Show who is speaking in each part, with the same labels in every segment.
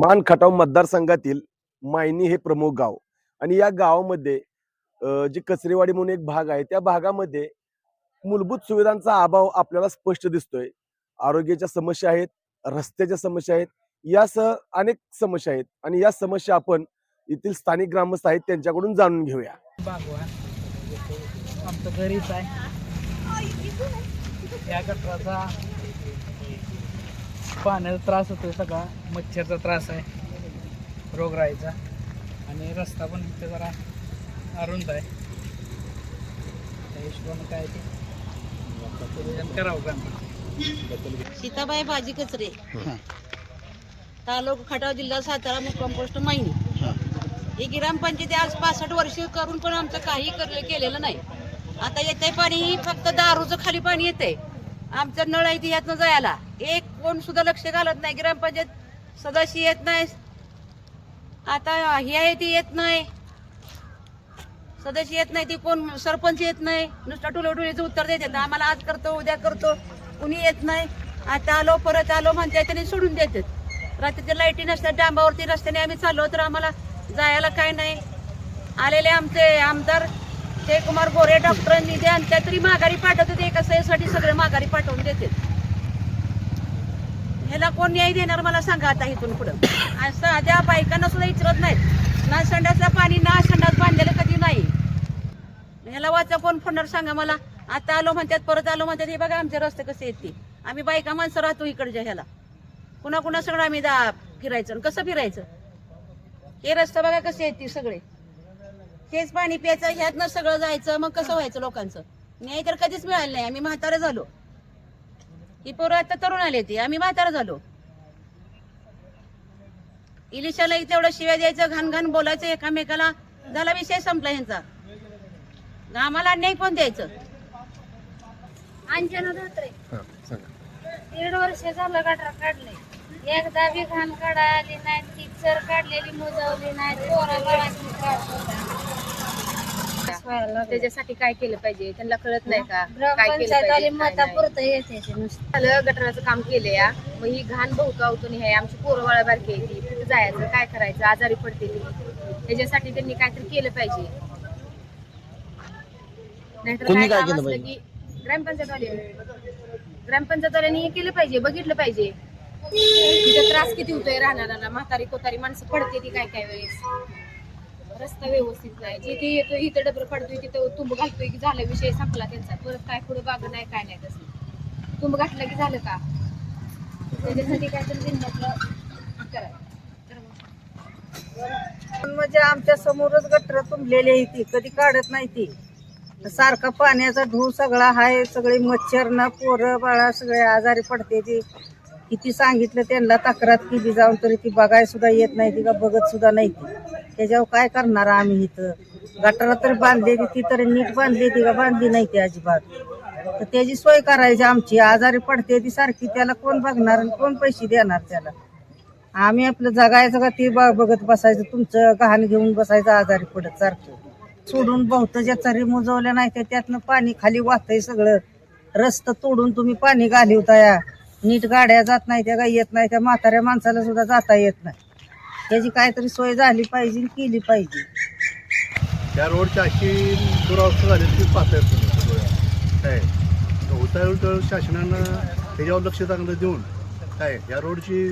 Speaker 1: मान खटाव मतदारसंघातील मायनी हे प्रमुख गाव. आणि या गावामध्ये जी कचरेवाडी म्हणून एक भाग आहे त्या भागामध्ये मूलभूत सुविधांचा अभाव आपल्याला स्पष्ट दिसतोय. आरोग्याच्या समस्या आहेत रस्त्याच्या समस्या आहेत यासह अनेक समस्या आहेत. आणि या समस्या आपण येथील स्थानिक ग्रामस्थ आहेत त्यांच्याकडून जाणून घेऊया.
Speaker 2: आमचं घरीच आहे. या पाण्याचा त्रास होतोय सगळा. मच्छरचा त्रास आहे. रोगराईचा आणि रस्ता पण इथे जरा अरुंद आहे. त्या हिशोबानं काय ते करावं का?
Speaker 3: सीताबाई बाजी कचरे. तालुका खटाव जिल्हा सातारा मुक्काम पोस्ट माहिनी. ही. ग्रामपंचायती आज पासष्ट वर्ष करून पण आमचं काही केलेलं नाही. आता येते पाणी ही फक्त दारूचं खाली पाणी येते आमचं नळ आहे ती यातनं जायला. एक कोण सुद्धा लक्ष घालत नाही. ग्रामपंचायत सदस्य येत नाही. आता ही आहे ती येत नाही. सदस्य येत नाही ती कोण सरपंच येत नाही. नुसतं टुलोटुलीचं उत्तर देतात. आम्हाला आज करतो उद्या करतो. कुणी येत नाही. आता आलो परत आलो म्हणते त्यांनी सोडून देतात. रात्रीच्या लाईटी नसतात डांबावरती रस्त्याने आम्ही चाललो तर आम्हाला जायला काय नाही. आलेले आमचे आमदार जयकुमार गोरे डॉक्टरांनी द्या त्या तरी माघारी पाठवतात. एका सहीसाठी सगळे माघारी पाठवून देतात. ह्याला कोण न्याय देणार मला सांगा आता इथून पुढं. साध्या बायकांना सुद्धा विचारत नाहीत. ना संडासला पाणी ना संडास बांधलेलं कधी नाही. ह्याला वाचा कोण फोडणार सांगा मला. आता आलो म्हणतात परत आलो म्हणतात हे बघा आमचे रस्ते कसे आहेत ते. आम्ही बायका माणसं राहतो इकडच्या ह्याला. कुणा कुणा सगळं आम्ही दा फिरायचं आणि कसं फिरायचं? हे रस्ता बघा कसे येते सगळे. तेच पाणी प्यायचं ह्यातनं सगळं जायचं मग कसं व्हायचं लोकांचं? न्याय तर कधीच मिळालं नाही. आम्ही म्हातारे झालो. ही पोरं आता तरुण आले ते. आम्ही म्हातारे झालो. इलिशाला तेवढं शिव्या द्यायचं घाण घाण बोलायचं एकामेकाला झाला विषय संपला ह्यांचा आम्हाला अन्याय कोण द्यायचं?
Speaker 4: अंजना धोत्रे. दीड वर्ष झालं गटार काढले एकदा बी घाण काढा आली नाही ती चर काढलेली मोजवली नाही
Speaker 5: त्याच्यासाठी काय केलं पाहिजे? त्यांना कळत नाही का? काय केलं
Speaker 4: ग्रामपंचायत आली
Speaker 5: पाहिजे, काय
Speaker 4: मता
Speaker 5: नाही.
Speaker 4: पुरतं येते ते नुसतं.
Speaker 5: झालं गटराचं काम केलं या. मग ही घाण बहुकावतून हे आमची पोरं बाळा बारकी आहे ती. तिथं जायचं काय करायचं? आजारी पडते ती. त्याच्यासाठी त्यांनी काहीतरी केलं पाहिजे. नाहीतर
Speaker 1: कोणी
Speaker 5: काय
Speaker 1: काय
Speaker 5: काम
Speaker 1: केलं
Speaker 5: असलं की ग्रामपंचायतवाले ग्रामपंचायतवाल्यांनी हे केलं पाहिजे. बघितलं पाहिजे. तिथं त्रास किती होतोय राहणाऱ्यांना. म्हातारी कोतारी माणसं पडते ती काय काय वेळेस. रस्ता व्यवस्थित नाही. जिथे येतो इथं डबर पडतोय तिथं तुंब घालतोय की झाला विषय संपला त्यांचा. परत काय पुढे बाग नाही काय नाही तसं. तुंब घातलं की झालं का? त्याच्यासाठी काय तर जिल्ह्यातलं करायचं
Speaker 6: म्हणजे आमच्या समोरच गटर तुंबलेली आहे ती कधी काढत नाही ती. सारखा पाण्याचा ढू सगळा आहे सगळे मच्छर ना पोरं बाळा सगळे आजारी पडते ती. किती सांगितलं त्यांना तक्रार केली जाऊन तरी ती बघाय सुद्धा येत नाही ती का बघत सुद्धा नाही ती. त्याच्यावर काय करणार आम्ही इथं? गटारा तर बांधली ती तरी नीट बांधली ती का? बांधली नाही ती अजिबात. तर त्याची सोय करायची आमची. आजारी पडते ती सारखी त्याला कोण बघणार आणि कोण पैसे देणार त्याला? आम्ही आपलं जगायचं का? ते बघत बसायचं तुमचं गहाण घेऊन बसायचं आजारी पडत सारखं. सोडून बहुत ज्याचा मुजवल्या नाही तर त्यातनं पाणी खाली वाहतंय सगळं. रस्त तोडून तुम्ही पाणी घालिवताया. नीट गाड्या जात नाही त्या काही येत नाही त्या म्हाताऱ्या माणसाला सुद्धा जाता येत नाही. त्याची काहीतरी सोय झाली पाहिजे केली पाहिजे.
Speaker 7: त्या रोडची अशी दुरावस्था झाली ती पाहता येत नाही सगळं. काय? होता तर शासनानं त्याच्यावर लक्ष चांगलं देऊन काय? या रोडची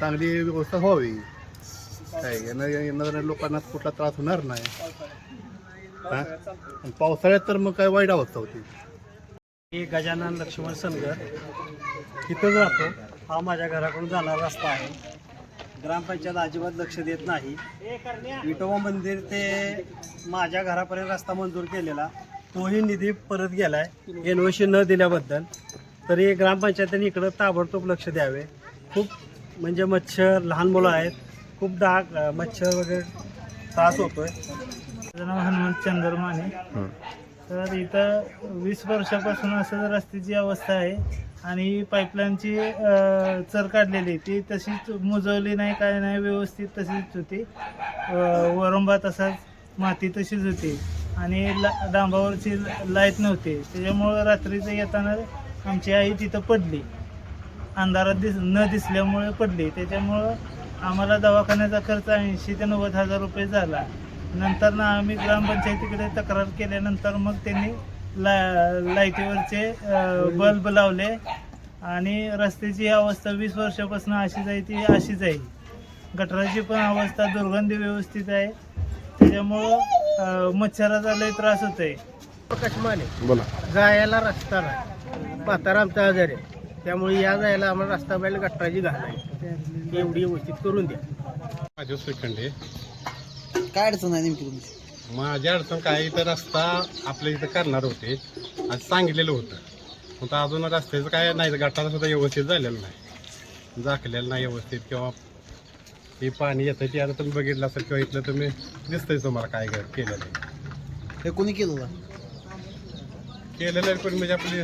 Speaker 7: चांगली व्यवस्था व्हावी. काय? येणं येणाऱ्या लोकांना कुठला त्रास होणार नाही. हा? पावसाळ्यात तर मग काय वाईट अवस्था होती.
Speaker 8: मी गजानन लक्ष्मण सनगर. तिथं राहतो हा माझ्या घराकडून जाणारा रस्ता आहे. ग्रामपंचायत अजिबात लक्ष देत नाही. विठोबा मंदिर ते माझ्या घरापर्यंत रस्ता मंजूर केलेला. तोही निधी परत एन ओ सी न दिल्याबद्दल. तरी ग्रामपंचायतीने इकडं ताबडतोब लक्ष द्यावे. खूप म्हणजे मच्छर लहान मुलं आहेत. खूप डाग मच्छर वगैरे त्रास होतोय.
Speaker 2: माझं नाव हनुमंत चंद्रमाने. तर इथं वीस वर्षापासून असं रस्त्याची अवस्था आहे. आणि पाईपलाईनची चर काढलेली ती तशीच मुजवली नाही काय नाही व्यवस्थित तशीच होती. वरंबा तसाच माती तशीच होती. आणि ला डांबावरची लाइट नव्हती. त्याच्यामुळं रात्रीचं येताना आमची आई तिथं पडली. अंधारात दिस न दिसल्यामुळे पडली. त्याच्यामुळं आम्हाला दवाखान्याचा खर्च ऐंशी ते नव्वद हजार रुपये झाला. नंतर ना आम्ही ग्रामपंचायतीकडे तक्रार केल्यानंतर मग त्यांनी ला लाईटीवरचे बल्ब लावले आणि रस्त्याची अवस्था वीस वर्षापासून अशीच आहे ती अशीच आहे. गटराची पण अवस्था दुर्गंधी व्यवस्थित आहे. त्याच्यामुळं मच्छराचा लय त्रास होत आहे
Speaker 8: प्रकाश माने
Speaker 1: बोला.
Speaker 8: जायला रस्ता नाही. म्हातारा आमचा आजार आहे. त्यामुळे या जायला आम्हाला रस्ता पाहिजे गटराची घाल आहे. एवढी व्यवस्थित करून द्या.
Speaker 9: माझ्या सेकंडे
Speaker 10: काय अडचण आहे नेमकी तुमची?
Speaker 9: माझी अडचण काय इथं रस्ता आपल्या इथं करणार होते. आज सांगितलेलं होतं. पण अजून रस्त्याचं काय नाही गटारा सुद्धा व्यवस्थित झालेलं नाही. झाकलेलं नाही व्यवस्थित किंवा हे पाणी येतं ते आता तुम्ही बघितलं असेल किंवा इथलं तुम्ही दिसतंय तुम्हाला काय केलेलं आहे.
Speaker 10: हे कोणी केलं?
Speaker 9: केलेलं पण म्हणजे आपली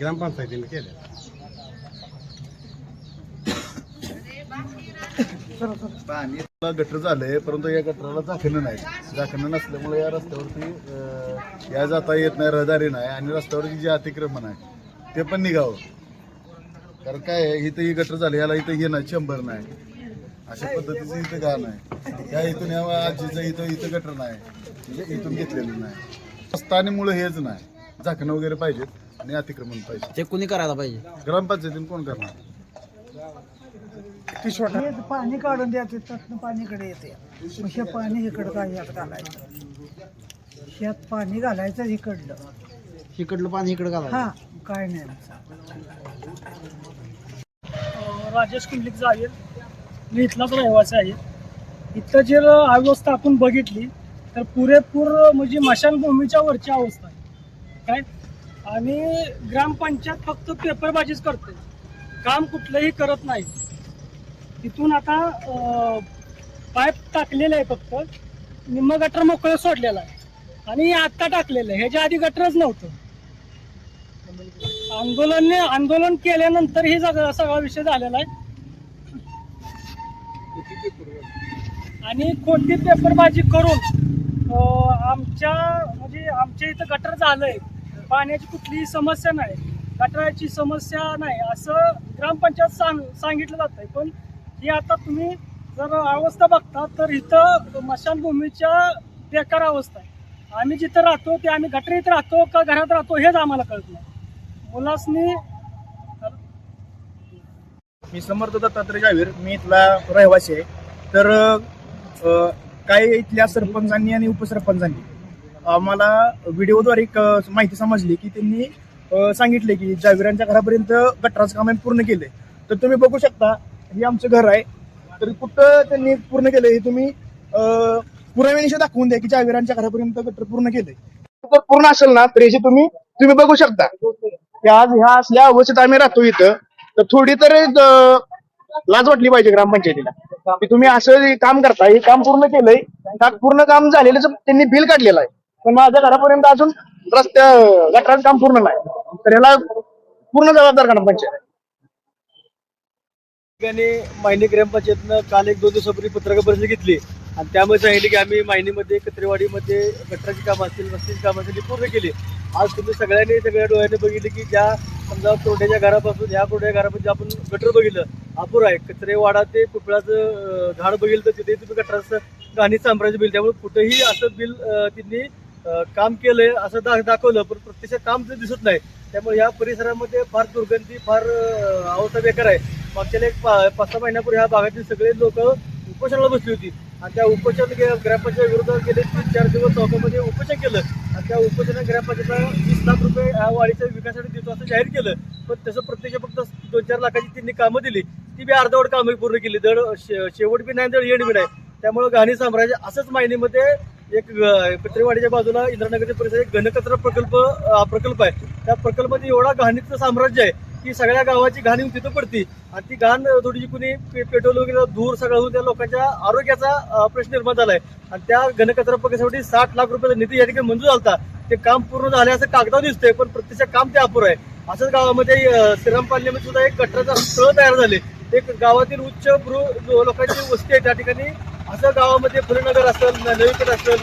Speaker 9: ग्रामपंचायतीने केलं
Speaker 7: पाणी गटर झालंय परंतु या गटराला झाकणं नाही. झाकणं नसल्यामुळे या रस्त्यावरती या जाता येत नाही रहदारी नाही आणि रस्त्यावरती जे अतिक्रमण आहे ते पण निघावं. कारण काय आहे, इथं ही गटर झालं याला इथं हे नाही चंबर नाही. अशा पद्धतीचं इथं का नाही या इथून या आजीचं इथं इथं गटर नाही. म्हणजे इथून घेतलेलं नाही. रस्ता आणि मुळं हेच नाही. झाकणं वगैरे पाहिजेत आणि अतिक्रमण पाहिजे
Speaker 10: ते कोणी करायला पाहिजे?
Speaker 7: ग्रामपंचायतीने कोण करणार?
Speaker 6: पाणी काढून द्यायचं त्यातनं पाणी इकडे येते. मग हे पाणी इकडं काय यात घालायचं? ह्यात पाणी घालायचं इकडलं.
Speaker 10: इकडलं पाणी इकडे घालायचं.
Speaker 6: हा काय नाही
Speaker 11: राजेश कुंडलिक जाईल मी इथलाच रहिवासी आहे. इथं जर अवस्था आपण बघितली तर पुरेपूर म्हणजे मशानभूमीच्या वरची अवस्था आहे. काय? आणि ग्रामपंचायत फक्त पेपरबाजीच करते. काम कुठलंही करत नाही. तिथून आता पाईप टाकलेलं आहे फक्त. निम्म गटर मोकळं सोडलेलं आहे. आणि आत्ता टाकलेलं आहे. ह्याच्या आधी गटरच नव्हतं. आंदोलनने आंदोलन केल्यानंतर हे सगळा सगळा विषय झालेला आहे. आणि कोणती पेपरबाजी करून आमच्या म्हणजे आमच्या इथं गटर झालंय. पाण्याची कुठलीही समस्या नाही. गटराची समस्या नाही. असं ग्रामपंचायत सांग सांगितलं जात आहे पण ही आता तुम्ही जर अवस्था बघता तर इथं मशानभूमीच्या बेकार अवस्था आहे. आम्ही जिथं राहतो ते आम्ही गटरीत राहतो का घरात राहतो हेच आम्हाला कळत नाही. मुलासनी
Speaker 8: मी समर्थ दत्तात्रय जावीर मी इथला रहिवासी आहे. तर काही इथल्या सरपंचांनी आणि उपसरपंचांनी आम्हाला व्हिडिओद्वारे माहिती समजली की त्यांनी सांगितले की जावीरांच्या घरापर्यंत गटराचं काम पूर्ण केले तर तुम्ही बघू शकता हे आमचं घर आहे. तर कुठं त्यांनी पूर्ण केलं हे तुम्ही पुराव्यानिशी दाखवून द्या की जावीरांच्या घरापर्यंत गटर पूर्ण केलंय. जर पूर्ण असेल ना तर याची तुम्ही तुम्ही बघू शकता. की आज ह्या असल्या अवस्थेत आम्ही राहतो इथं. तर थोडी तरी लाज वाटली पाहिजे ग्रामपंचायतीला. की तुम्ही असं काम करता हे काम पूर्ण केलंय. पूर्ण काम झालेलं त्यांनी बिल काढलेलं आहे. पण माझ्या घरापर्यंत अजून रस्त्या गटराचं काम पूर्ण नाही. तर याला पूर्ण जबाबदार ग्रामपंचायत
Speaker 12: ठिकाणी मायनी ग्रामपंचायतनं काल एक दोन दिवसापूर्वी पत्रकार परिषद घेतली. आणि त्यामुळे सांगितले की आम्ही मायनीमध्ये कत्रेवाडीमध्ये गटराची कामं असतील रस्त्याची कामं असतील पूर्ण केली. आज तुम्ही सगळ्यांनी सगळ्या डोळ्याने बघितले की ज्या समजा कोरड्याच्या घरापासून ह्या कोरड्या घरापासून आपण गटर बघितलं अपूर आहे. कचरेवाडा ते कुपळाचं झाड बघितलं तर तिथे तुम्ही गटराचं गाणी साम्राज्य बिल. त्यामुळे कुठेही असं बिल त्यांनी काम केलंय असं दाखवलं पण प्रत्यक्ष काम ते दिसत नाही. त्यामुळे या परिसरामध्ये फार दुर्गंधी फार अवस्था बेकार आहे. मागच्या एक पा- पाच सहा महिन्यापूर्वी ह्या भागातील सगळे लोक उपोषणाला बसली होती. आणि त्या उपोषण गे- ग्रामपंचायत विरोधात गेले तीन चार दिवस चौकामध्ये उपोषण केलं. आणि त्या उपोषणात ग्रामपंचायतला वीस लाख रुपये ह्या वाढीच्या विकासासाठी देतो असं जाहीर केलं. पण तसं प्रत्यक्ष फक्त दोन चार लाखाची त्यांनी कामं दिली. ती बी अर्धवट कामं पूर्ण केली. दड शे- शेवट बी नाही दड येण बी नाही. त्यामुळे घाणी साम्राज्य असंच मायनेमध्ये एक ग- बाजूला इंद्रानगरच्या परिसर एक घनकचरा प्रकल्प प्रकल्प आहे. त्या प्रकल्पामध्ये एवढा घाणीचं साम्राज्य आहे की सगळ्या गावाची घाण येऊन तिथं पडती. आणि ती घाण थोडीशी कुणी पे- पेट्रोल वगैरे धूर सगळं होऊन त्या लोकांच्या आरोग्याचा प्रश्न निर्माण झालाय. आणि त्या घनकचरा प्रकल्पासाठी साठ लाख रुपयाचा निधी या ठिकाणी मंजूर झाला ते काम पूर्ण झाले असं कागदावर दिसतंय पण प्रत्यक्ष काम ते अपुर आहे. असंच गावामध्ये श्रीराम पाल्यामध्ये सुद्धा एक गटराचा स्थळ तयार झाले. एक गावातील उच्च गृह लोकांची वस्ती आहे त्या ठिकाणी असं गावामध्ये फुलेनगर असेल नवीपेठ असेल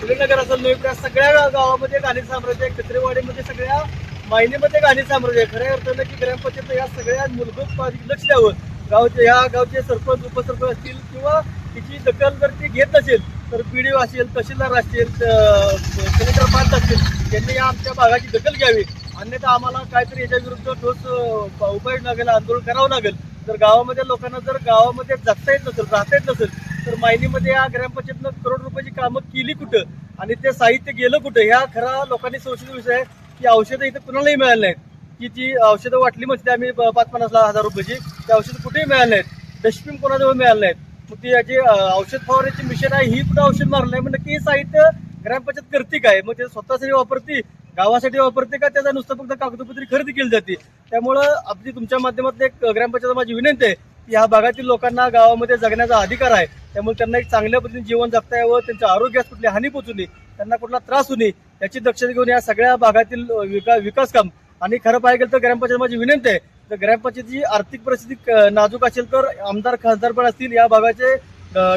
Speaker 12: फुलेनगर असेल नवीपेठ सगळ्या गावामध्ये गाणी साम्राज्य आहे. सगळ्या माहिनीमध्ये गाणी साम्राज्य आहे. खऱ्या अर्थानं की ग्रामपंचायत या सगळ्या मूलभूत लक्ष द्यावं. गावचे ह्या गावचे सरपंच उपसरपंच असतील किंवा तिची दखल जर ती घेत नसेल तर पी ओ असेल तहसीलदार असतील कलेक्टर प्रांत असतील त्यांनी या आमच्या भागाची दखल घ्यावी. अन्यथा आम्हाला काहीतरी याच्या विरुद्ध ठोस उपाय लागेल आंदोलन करावं लागेल जर गावामध्ये लोकांना जर गावामध्ये जगता येत नसेल राहता येत नसेल तर मायनीमध्ये या ग्रामपंचायतनं करोड रुपयाची कामं केली कुठं? आणि ते साहित्य गेलं कुठं? ह्या खरा लोकांनी सोशल विषय आहे की औषधं इथं कुणालाही मिळाली नाहीत. की जी औषधं वाटली म्हणजे आम्ही पाच पन्नास लाख हजार रुपयाची ते औषधं कुठेही मिळाली नाहीत. डस्टबिन कोणाजवळ मिळालं नाहीत. मग ती जे औषध फवारण्याची मिशन आहे ही कुठं औषध मारलं नाही? म्हणजे हे साहित्य ग्रामपंचायत करते काय? म्हणजे मग ते स्वतःसाठी वापरते गावासाठी वापरते का? त्याचा नुसतं फक्त कागदपत्री खरेदी केली जाते. त्यामुळं आपली तुमच्या माध्यमातून एक ग्रामपंचायत माझी विनंती आहे की ह्या भागातील लोकांना गावामध्ये जगण्याचा अधिकार आहे. त्यामुळे त्यांना एक चांगल्या पद्धतीने जीवन जगता यावं त्यांच्या आरोग्यास कुठली हानी पोचू नये त्यांना कुठला त्रास होऊ नये याची दक्षता घेऊन या सगळ्या भागातील विका विकास काम. आणि खरं पाहिजे गेलं तर ग्रामपंचायत माझी विनंती आहे तर ग्रामपंचायतीची आर्थिक परिस्थिती क- नाजूक असेल तर आमदार खासदार पण असतील या भागाचे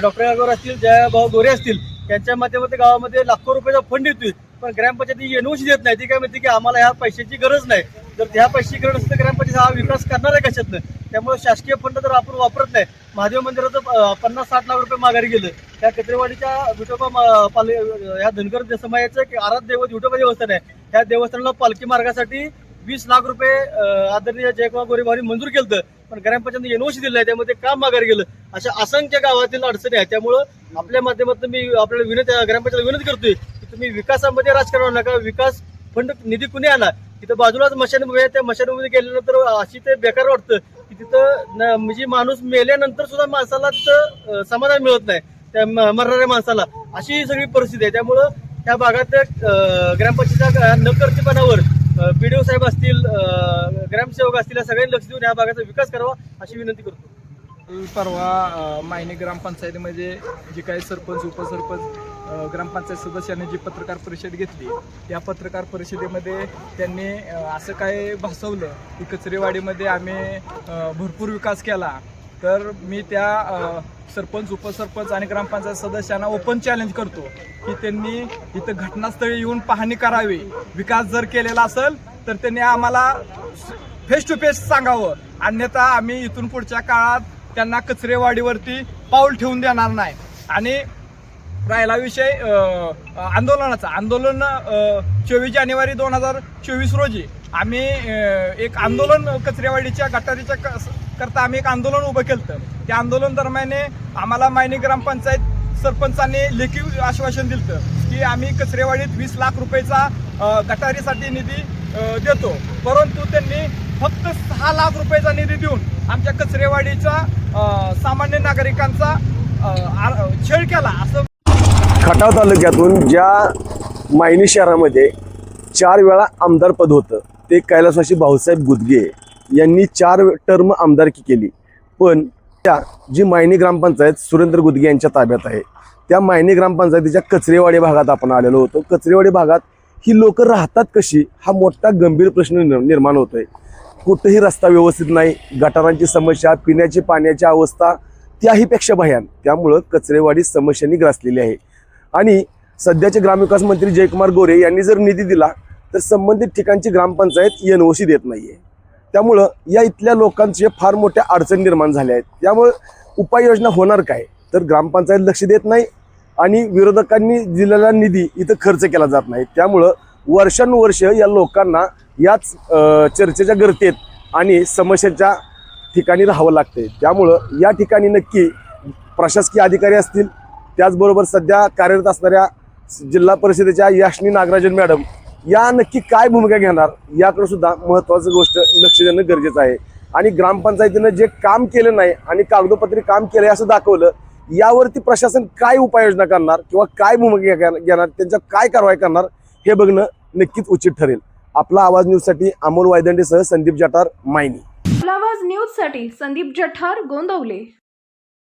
Speaker 12: डॉक्टर असतील असतील जयाभाऊ गोरे असतील त्यांच्या माध्यमातून गावामध्ये लाखो रुपयाचा फंड येतोय. पण ग्रामपंचायती एनओसी देत नाही ती काय म्हणते की आम्हाला ह्या पैशाची गरज नाही. जर ह्या पैशाची गरज असेल तर ग्रामपंचायत हा विकास करणार आहे कशातनं? त्यामुळे शासकीय फंड जर आपण वापरत नाही. महादेव मंदिराचं पन्नास साठ लाख रुपये माघारी गेलं. त्या कत्रेवाडीच्या विठोबा मा- पाल ह्या धनगर समाजाचं एक आराध्य दैवत विठोबा देवस्थान आहे. त्या देवस्थानाला पालखी मार्गासाठी वीस लाख रुपये आदरणीय जयकुमार गोरे मंजूर केलं पण ग्रामपंचायत एनओसी दिलं आहे त्यामध्ये काम माघारी गेलं? अशा असंख्य गावातील अडचणी आहेत. त्यामुळं आपल्या माध्यमातून मी आपल्याला विनंती ग्रामपंचायत विनंती करतोय तुम्ही विकासामध्ये राजकारण नका विकास फंड निधी कुणी आणा तिथं बाजूलाच मशानभूमी आहे त्या मशानभूमीमध्ये गेल्यानंतर अशी ते बेकार वाटतं की तिथं न- म्हणजे माणूस मेल्यानंतर सुद्धा माणसाला तिथं समाधान मिळत नाही त्या मरणाऱ्या माणसाला. अशी ही सगळी परिस्थिती आहे. त्यामुळं त्या भागात अं, ग्रामपंचायतीच्या नकर्तीपणावर ओ साहेब असतील ग्रामसेवक असतील या सगळ्यांनी लक्ष देऊन या भागाचा विकास करावा अशी विनंती करतो.
Speaker 13: परवा मायने मायनी ग्रामपंचायतीमध्ये जी काही सरपंच उपसरपंच ग्रामपंचायत सदस्यांनी जी पत्रकार परिषद घेतली त्या पत्रकार परिषदेमध्ये त्यांनी असं काय भासवलं की कचरेवाडीमध्ये आम्ही भरपूर विकास केला. तर मी त्या सरपंच उपसरपंच आणि ग्रामपंचायत सदस्यांना ओपन चॅलेंज करतो की त्यांनी इथं घटनास्थळी येऊन पाहणी करावी. विकास जर केलेला असेल तर त्यांनी आम्हाला फेस टू फेस सांगावं. अन्यथा आम्ही इथून पुढच्या काळात त्यांना कचरेवाडीवरती पाऊल ठेवून देणार नाही. आणि राहिला विषय आंदोलनाचा. आंदोलन चोवीस जानेवारी दोन हजार चोवीस रोजी आम्ही एक आंदोलन कचरेवाडीच्या गटारीच्या क- करता आम्ही एक आंदोलन उभं केलं त्या आंदोलन दरम्यान आम्हाला मायनी ग्रामपंचायत सरपंचांनी लेखी आश्वासन दिलं की आम्ही कचरेवाडीत वीस लाख रुपयेचा गटारीसाठी निधी देतो. परंतु त्यांनी फक्त सहा लाख रुपयाचा निधी देऊन आमच्या कचरेवाडीचा सामान्य नागरिकांचा छेड केला. असं
Speaker 1: खटाव तालुक्यातून ज्या मायनी शहरामध्ये चार वेळा आमदार पद होतं ते कैलासवासी भाऊसाहेब गुदगे यांनी चार टर्म आमदारकी केली. पण त्या जी मायनी ग्रामपंचायत सुरेंद्र गुदगे यांच्या ताब्यात आहे त्या मायनी ग्रामपंचायतीच्या कचरेवाडी भागात आपण आलेलो होतो. कचरेवाडी भागात ही लोक राहतात कशी? हा मोठा गंभीर प्रश्न निर्माण होतोय. कुठेही रस्ता व्यवस्थित नाही गटारांची समस्या पिण्याची पाण्याची अवस्था त्याहीपेक्षा भयान. त्यामुळं कचरेवाडी समस्यांनी ग्रासलेली आहे. आणि सध्याचे ग्रामविकास मंत्री जयकुमार गोरे यांनी जर निधी दिला तर संबंधित ठिकाणची ग्रामपंचायत एन ओ सी देत नाहीये. त्यामुळं या इथल्या लोकांचे फार मोठ्या अडचणी निर्माण झाल्या आहेत. त्यामुळं उपाययोजना होणार काय? तर ग्रामपंचायत लक्ष देत नाही आणि विरोधकांनी दिलेला निधी इथं खर्च केला जात नाही. त्यामुळं वर्षानुवर्ष या लोकांना याच चर्चेच्या गर्तेत आणि समस्येच्या ठिकाणी राहावं लागते त्यामुळं या ठिकाणी नक्की प्रशासकीय अधिकारी असतील त्याचबरोबर सध्या कार्यरत असणाऱ्या जिल्हा परिषदेच्या याशनी नागराजन मॅडम या नक्की काय भूमिका घेणार याकडे सुद्धा महत्त्वाचं गोष्ट लक्ष देणं गरजेचं आहे. आणि ग्रामपंचायतीनं जे काम केलं नाही आणि कागदोपत्री काम केलंय असं दाखवलं यावरती प्रशासन काय उपाययोजना करणार किंवा काय भूमिका घेणार घेणार त्यांच्या काय कारवाई करणार हे बघणं नक्कीच उचित ठरेल. आपला आवाज न्यूजसाठी अमोल वायदंडेसह संदीप जठार मायनी.
Speaker 14: आवाज न्यूजसाठी संदीप जठार गोंदवले.